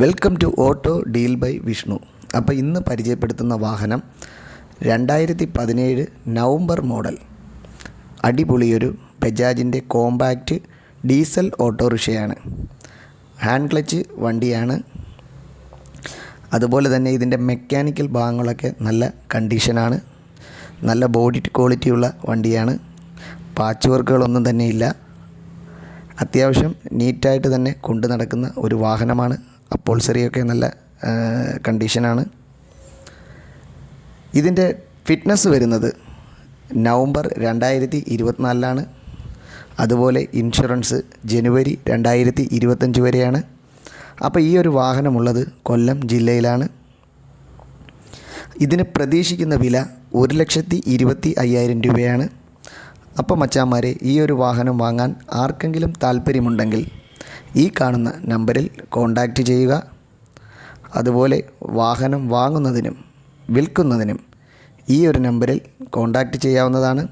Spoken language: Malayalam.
Welcome to auto deal by Vishnu അപ്പോൾ ഇന്ന് പരിചയപ്പെടുത്തുന്ന വാഹനം രണ്ടായിരത്തി പതിനേഴ് നവംബർ മോഡൽ. അടിപൊളിയൊരു ബജാജിന്റെ കോമ്പാക്റ്റ് ഡീസൽ ഓട്ടോറിക്ഷയാണ്. ഹാൻഡ് ക്ലച്ച് വണ്ടിയാണ്. അതുപോലെ തന്നെ ഇതിന്റെ മെക്കാനിക്കൽ ഭാഗങ്ങളൊക്കെ നല്ല കണ്ടീഷനാണ് നല്ല ബോഡി ക്വാളിറ്റിയുള്ള വണ്ടിയാണ്. പാച്ച് വർക്കുകളൊന്നും തന്നെ ഇല്ല. അത്യാവശ്യം നീറ്റായിട്ട് തന്നെ കൊണ്ടു നടക്കുന്ന ഒരു വാഹനമാണ് അപ്പോൾസറിയൊക്കെ നല്ല കണ്ടീഷനാണ്. ഇതിന്റെ ഫിറ്റ്നസ് വരുന്നത് നവംബർ രണ്ടായിരത്തി ഇരുപത്തിനാലിലാണ് അതുപോലെ ഇൻഷുറൻസ് ജനുവരി രണ്ടായിരത്തി ഇരുപത്തഞ്ച് വരെയാണ്. അപ്പോൾ ഈ ഒരു വാഹനമുള്ളത് കൊല്ലം ജില്ലയിലാണ്. ഇതിന് പ്രതീക്ഷിക്കുന്ന വില ഒരു ലക്ഷത്തി ഇരുപത്തി അയ്യായിരം രൂപയാണ്. അപ്പോൾ മച്ചാന്മാരെ ഈ ഒരു വാഹനം വാങ്ങാൻ ആർക്കെങ്കിലും താല്പര്യമുണ്ടെങ്കിൽ ഈ കാണുന്ന നമ്പറിൽ കോൺടാക്റ്റ് ചെയ്യുക. അതുപോലെ വാഹനം വാങ്ങുന്നതിനും വിൽക്കുന്നതിനും ഈ ഒരു നമ്പറിൽ കോൺടാക്റ്റ് ചെയ്യാവുന്നതാണ്.